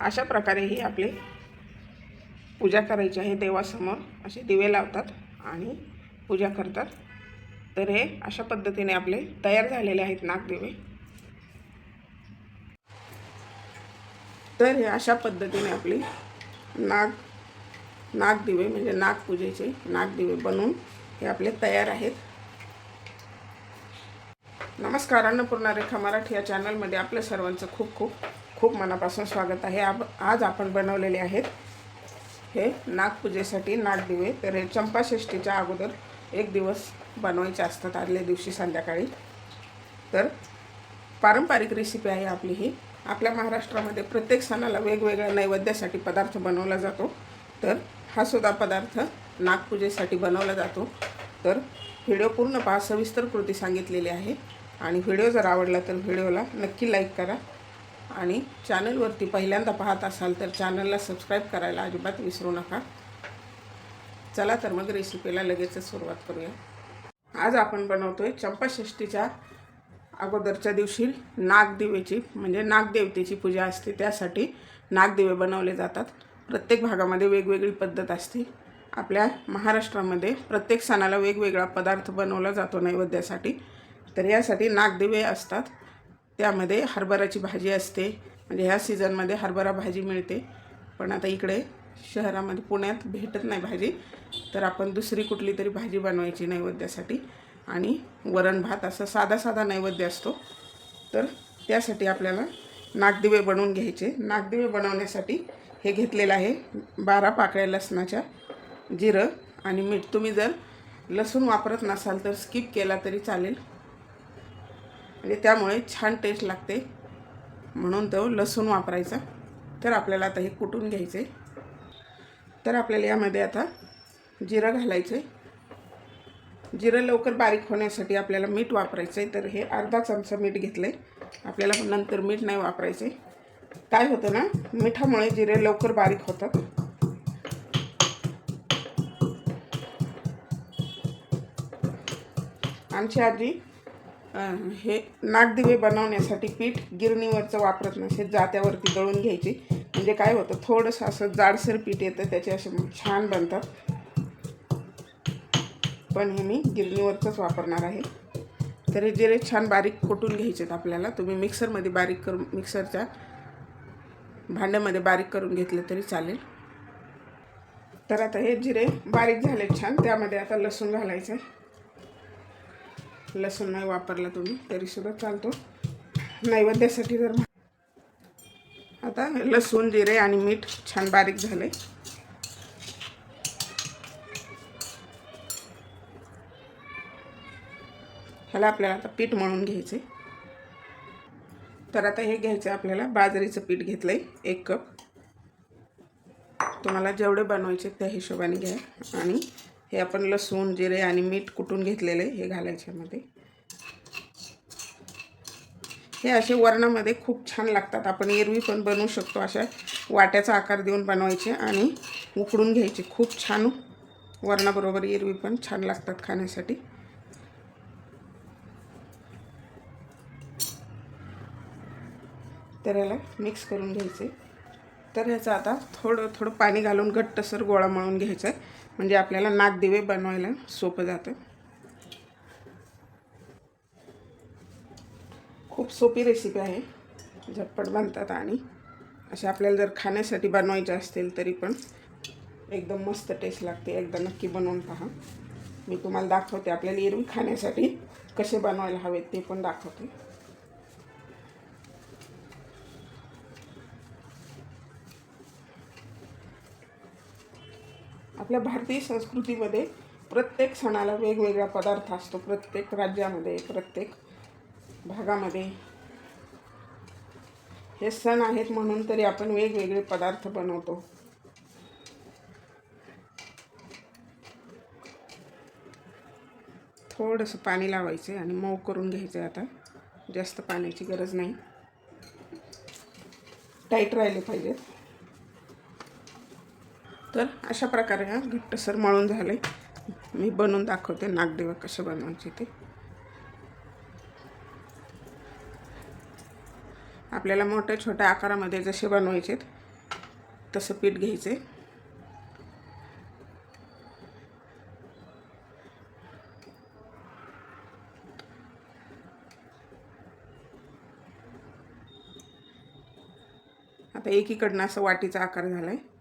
अशा प्रकारे ही आपली पूजा करायची आहे देवासमोर. असे दिवे लावतात आणि पूजा करतात. तर हे अशा पद्धतीने आपले तयार झालेले आहेत नागदिवे. तर हे अशा पद्धतीने आपली नाग नागदिवे म्हणजे नागपूजेचे नागदिवे बनवून हे आपले तयार आहेत. नमस्कार अन्नपूर्णा रेखा मराठी या चॅनलमध्ये आपल्या सर्वांचं खूप खूप खूप मनापासून स्वागत आहे. आप आज आपण बनवलेले आहेत हे नागपूजेसाठी नागदिवे. तर हे चंपाषष्टीच्या अगोदर एक दिवस बनवायचे असतात आदल्या दिवशी संध्याकाळी. तर पारंपरिक रेसिपी आहे आपली ही. आपल्या महाराष्ट्रामध्ये प्रत्येक सणाला वेगवेगळ्या नैवेद्यासाठी पदार्थ बनवला जातो. तर हा सुद्धा पदार्थ नागपूजेसाठी बनवला जातो. तर व्हिडिओ पूर्ण पहा. सविस्तर कृती सांगितलेली आहे. आणि व्हिडिओ जर आवडला तर व्हिडिओला नक्की लाईक करा. आणि चॅनलवरती पहिल्यांदा पाहत असाल तर चॅनलला सबस्क्राईब करायला अजिबात विसरू नका. चला तर मग रेसिपीला लगेचच सुरुवात करूया. आज आपण बनवतो आहे चंपाषष्टीच्या अगोदरच्या दिवशी नागदिवेची म्हणजे नागदेवतेची पूजा असते. त्यासाठी नागदिवे बनवले जातात. प्रत्येक भागामध्ये वेगवेगळी पद्धत असते. आपल्या महाराष्ट्रामध्ये प्रत्येक सणाला वेगवेगळा पदार्थ बनवला जातो नैवेद्यासाठी. तर यासाठी नागदिवे असतात. त्यामध्ये हरभऱ्याची भाजी असते. म्हणजे ह्या सीझनमध्ये हरभरा भाजी मिळते. पण आता इकडे शहरामध्ये पुण्यात भेटत नाही भाजी. तर आपण दुसरी कुठली तरी भाजी बनवायची नैवेद्यासाठी. आणि वरण भात असं साधा साधा नैवेद्य असतो. तर त्यासाठी आपल्याला नागदिवे बनवून घ्यायचे. नागदिवे बनवण्यासाठी हे घेतलेलं आहे बारा पाकळ्या लसणाच्या जिरं आणि मीठ. तुम्ही जर लसूण वापरत नसाल तर स्किप केला तरी चालेल. म्हणजे त्यामुळे छान टेस्ट लागते. म्हणून तो लसूण वापरायचा. तर आपल्याला आता हे कुटून घ्यायचे. तर आपल्याला यामध्ये आता जिरं घालायचं आहे. जिरं लवकर बारीक होण्यासाठी आपल्याला मीठ वापरायचं आहे. तर हे अर्धा चमचा मीठ घेतलं आहे आपल्याला नंतर मीठ नाही वापरायचं काय होतं ना मिठामुळे जिरे लवकर बारीक होतात. आमची आजी हे नागदिवे बनवण्यासाठी पीठ गिरणीवरचं वापरत नसे जात्यावरती दळून घ्यायची. म्हणजे काय होतं? थोडंसं असं जाडसर पीठ येतं त्याचे असे छान बनतात. पण हे मी गिरणीवरचंच वापरणार आहे. तर हे जिरे छान बारीक कुटून घ्यायचे आहेत आपल्याला तुम्ही मिक्सरमध्ये बारीक करून मिक्सरच्या भांड्यामध्ये बारीक करून घेतलं तरी चालेल. तर आता हे जिरे बारीक झाले छान. त्यामध्ये आता लसूण घालायचं आहे. लसूण नाही वापरला तुम्ही तरीसुद्धा चालतो. नैवेद्यासाठी जर आता लसूण जिरे आणि मीठ छान बारीक झाले ह्याला आपल्याला आता पीठ मळून घ्यायचे तर आता हे घ्यायचं आहे आपल्याला बाजरीचं पीठ घेतलं आहे एक कप. तुम्हाला जेवढे बनवायचे त्या हिशोबाने घ्या आणि हे आपण लसूण जिरे आणि मीठ कुटून घेतलेले हे घालायच्यामध्ये हे असे वरणामध्ये खूप छान लागतात. आपण एरवी पण बनवू शकतो अशा वाट्याचा आकार देऊन बनवायचे आणि उकडून घ्यायचे. खूप छान वरणाबरोबर एरवी पण छान लागतात खाण्यासाठी. तर याला मिक्स करून घ्यायचे. तर ह्याचं आता थोडं थोडं पाणी घालून घट्टसर गोळा मळून घ्यायचा आहे. म्हणजे आपल्याला नागदिवे बनवायला सोपं जातं. खूप सोपी रेसिपी आहे. झटपट बनतात आणि असे आपल्याला जर खाण्यासाठी बनवायचे असतील तरी पण एकदम मस्त टेस्ट लागते. एकदा नक्की बनवून पहा. मी तुम्हाला दाखवते आपल्याला एरवी खाण्यासाठी कसे बनवायला हवेत ते पण दाखवते. आपल्या भारतीय संस्कृतीमध्ये प्रत्येक सणाला वेगवेगळा पदार्थ असतो. प्रत्येक राज्यामध्ये प्रत्येक भागामध्ये. हे सण आहेत म्हणून तरी आपण वेगवेगळे पदार्थ बनवतो. थोडंसं पाणी लावायचं आणि मऊ करून घ्यायचं आता. जास्त पाण्याची गरज नाही. टाईट राहिले पाहिजेत. तर अशा प्रकारे हा घट्टसर मळून झाले मी बनवून दाखवते नागदेवा कसे बनवायचे ते. आपल्याला मोठ्या छोट्या आकारामध्ये जसे बनवायचे तसं पीठ घ्यायचे आता एकीकडनं असं वाटीचा आकार झाला आहे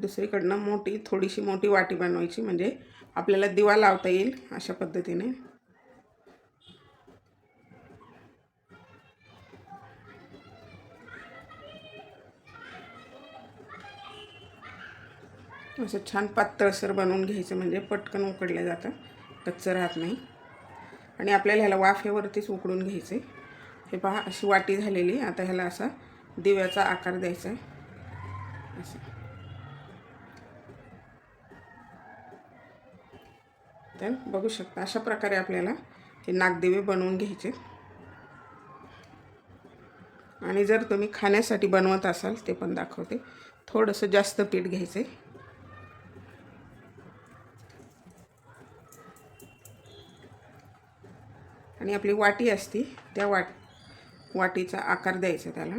दुसरीकडनं मोठी थोडीशी मोठी वाटी बनवायची म्हणजे आपल्याला दिवा लावता येईल अशा पद्धतीने. असं छान पातळसर बनवून घ्यायचं म्हणजे पटकन उकडलं जातं कच्चं राहत नाही. आणि आपल्याला ह्याला वाफेवरतीच उकडून घ्यायचे हे पहा अशी वाटी झालेली आता ह्याला असा दिव्याचा आकार द्यायचा आहे. असं. तर बघू शकता अशा प्रकारे आपल्याला हे नागदेवे बनवून घ्यायचे. आणि जर तुम्ही खाण्यासाठी बनवत असाल ते पण दाखवते. थोडंसं जास्त पीठ घ्यायचं आहे आणि आपली वाटी असती त्या वाट वाटीचा आकार द्यायचा त्याला.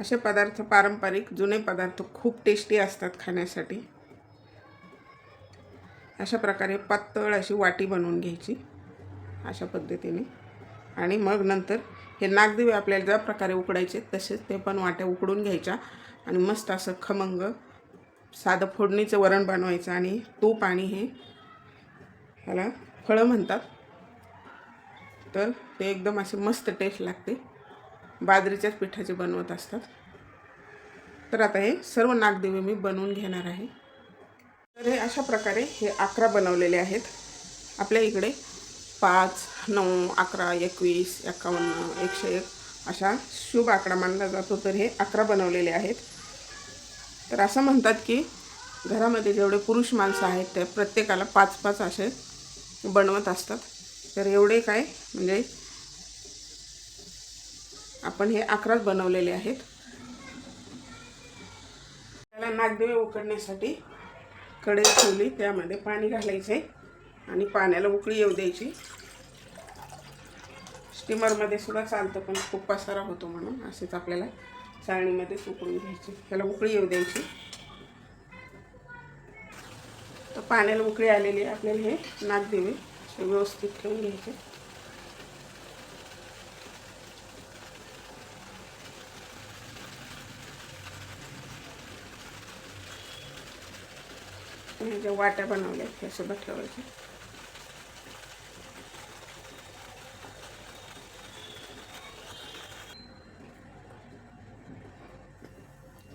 असे पदार्थ पारंपरिक जुने पदार्थ खूप टेस्टी असतात खाण्यासाठी. अशा प्रकारे पातळ अशी वाटी बनवून घ्यायची अशा पद्धतीने. आणि मग नंतर हे नागदिवे आपल्याला ज्या प्रकारे उकडायचे तसेच ते पण वाट्या उकडून घ्यायच्या आणि मस्त असं खमंग साधं फोडणीचं वरण बनवायचं आणि तूप आणि हे ह्याला फळं म्हणतात. तर ते एकदम असे मस्त टेस्ट लागते. बाजरीच्याच पिठाचे बनवत असतात. तर आता हे सर्व नागदेवे मी बनवून घेणार आहे. तर हे अशा प्रकारे हे अकरा बनवलेले आहेत. आपल्या इकडे पाच नऊ अकरा एकवीस एकावन्न एकशे एक अशा शुभ आकडा मानला जातो. तर हे अकरा बनवलेले आहेत. तर असं म्हणतात की घरामध्ये जेवढे पुरुष माणसं आहेत ते प्रत्येकाला पाच पाच असे बनवत असतात. तर एवढे काय? म्हणजे आपण हे अकराच बनवलेले आहेत. त्याला नागदेवे उकडण्यासाठी कढई ठेवली त्यामध्ये पाणी घालायचे आणि पाण्याला उकळी येऊ द्यायची. स्टीमरमध्ये सुद्धा चालतं पण खूप पसारा होतो म्हणून असेच आपल्याला चाळणीमध्ये उकळून घ्यायची. त्याला उकळी येऊ द्यायची. तर पाण्याला उकळी आलेली आहे आपल्याला हे नागदेवे व्यवस्थित ठेवून घ्यायचे. म्हणजे ज्या वाट्या बनवल्या ह्यासोबत ठेवायच्या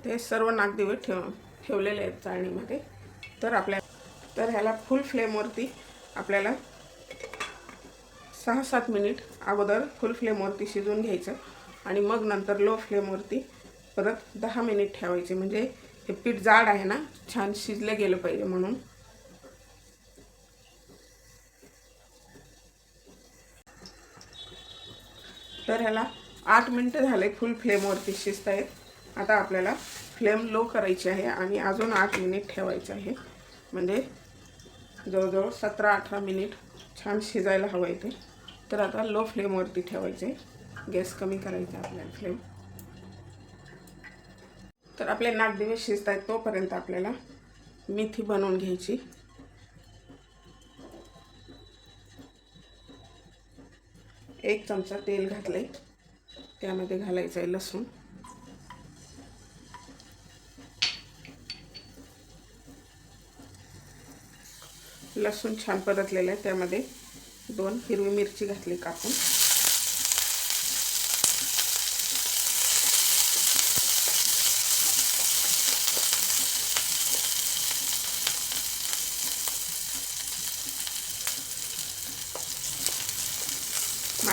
ते सर्व नागदिवे ठेव ठेवलेले आहेत चाळणीमध्ये. तर आपल्या तर ह्याला फुल फ्लेमवरती आपल्याला सहा सात मिनिट अगोदर फुल फ्लेमवरती शिजवून घ्यायचं. आणि मग नंतर लो फ्लेमवरती परत दहा मिनिट ठेवायचे. म्हणजे हे पीठ जाड आहे ना छान शिजलं गेलं पाहिजे म्हणून. तर ह्याला आठ मिनटं झाले फुल फ्लेमवरती शिजत आहेत आता आपल्याला फ्लेम लो करायची आहे आणि अजून आठ मिनिट ठेवायचं आहे. म्हणजे जवळजवळ सतरा अठरा मिनिट छान शिजायला हवं आहे ते. तर आता लो फ्लेमवरती ठेवायचे. गॅस कमी करायचा आपल्याला फ्लेम तर आपले नागदिवे शिजत आहेत तोपर्यंत आपल्याला मेथी बनवून घ्यायची. एक चमचा तेल घातले त्यामध्ये घालायचं आहे लसूण. लसूण छान परतलेलं आहे. त्यामध्ये दोन हिरवी मिरची घातली कापून.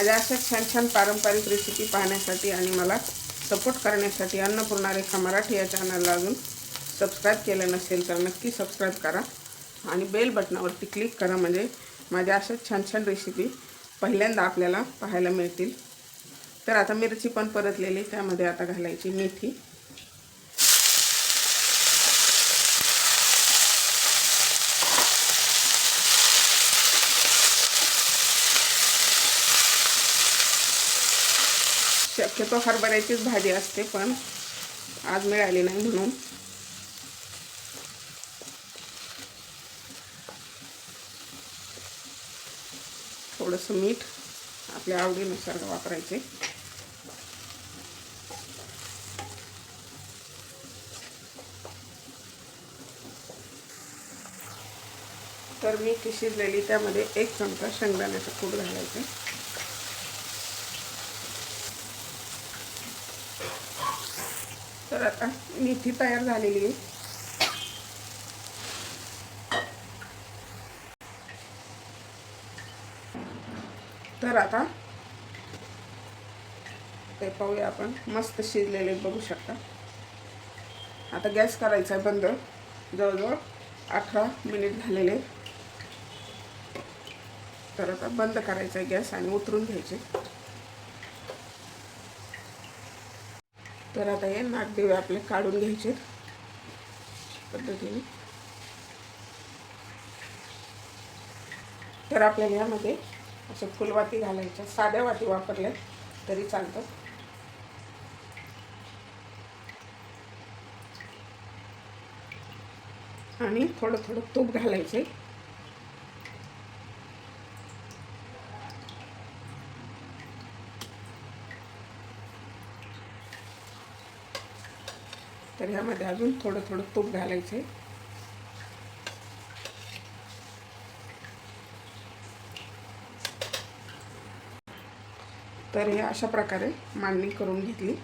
माझ्या अशा छान छान पारंपरिक रेसिपी पाहण्यासाठी आणि मला सपोर्ट करण्यासाठी अन्नपूर्णा रेखा मराठी या चॅनलला अजून सबस्क्राईब केलं नसेल तर नक्की सबस्क्राईब करा आणि बेल बटनावरती क्लिक करा म्हणजे माझ्या अशा छान छान रेसिपी पहिल्यांदा आपल्याला पाहायला मिळतील. तर आता मिरची पण परतलेली त्यामध्ये आता घालायची मेथी. शक्यतो हरभऱ्याचीच भाजी असते पण आज मिळाली नाही म्हणून. थोडंसं मीठ आपल्या आवडीनुसार वापरायचे. तर मी ती शिजलेली त्यामध्ये एक चमचा शेंगदाण्याचं कूट घालायचं. तर आता मेथी तयार झालेली आहे. तर आता ते पाहूया आपण. मस्त शिजलेले बघू शकता. आता गॅस करायचा आहे बंद. जवळजवळ अठरा मिनिट झालेले. तर आता बंद करायचा आहे गॅस आणि उतरून घ्यायचे. तर आता हे नागदेवे आपले काढून घ्यायचे पद्धतीने. तर आपल्याला यामध्ये असं फुलवाती घालायच्या साध्या वाती वापरल्या तरी चालतात आणि थोडं थोडं तूप घालायचं तर ह्यामध्ये अजून थोडं थोडं तूप घालायचे तर हे अशा प्रकारे मांडणी करून घेतली.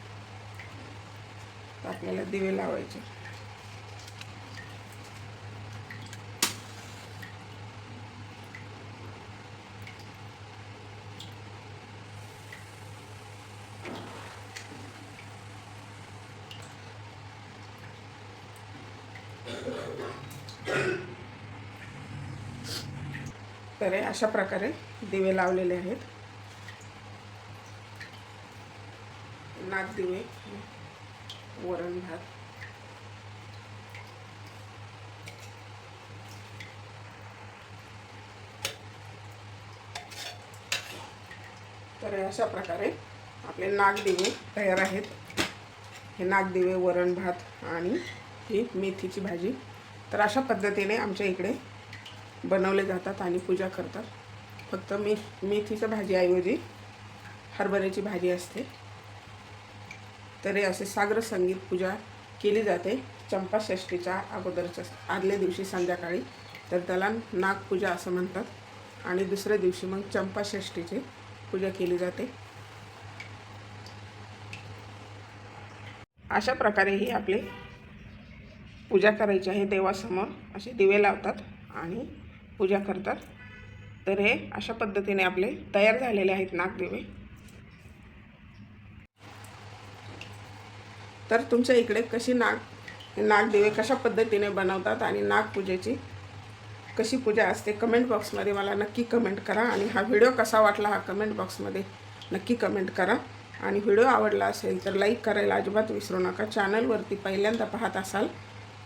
तर आपल्याला दिवे लावायचे. तर हे अशा प्रकारे दिवे लावलेले आहेत. नाग दिवे वरण भात. तर अशा प्रकारे आपले नागदिवे तयार आहेत. हे नागदिवे वरण भात आणि ही मेथीची भाजी. तर अशा पद्धतीने आमच्या इकडे बनवले जातात आणि पूजा करतात. फक्त मे मेथीच्या भाजीऐवजी हरभऱ्याची भाजी असते. तर हे असे सागर संगीत पूजा केली जाते. चंपाषष्टीच्या अगोदरच्या आदल्या दिवशी संध्याकाळी. तर त्याला नागपूजा असं म्हणतात. आणि दुसऱ्या दिवशी मग चंपाषष्टीची पूजा केली जाते. अशा प्रकारे ही आपली पूजा करायची आहे देवासमोर. असे दिवे लावतात आणि पूजा करतात. तर हे अशा पद्धतीने आपले तयार झालेले आहेत नागदिवे. तर तुमच्या इकडे कशी नाग नागदिवे कशा पद्धतीने बनवतात आणि नागपूजेची कशी पूजा असते कमेंट बॉक्समध्ये मला नक्की कमेंट करा आणि हा व्हिडिओ कसा वाटला हा कमेंट बॉक्समध्ये नक्की कमेंट करा. आणि व्हिडिओ आवडला असेल तर लाईक करायला अजिबात विसरू नका. चॅनलवरती पहिल्यांदा पाहत असाल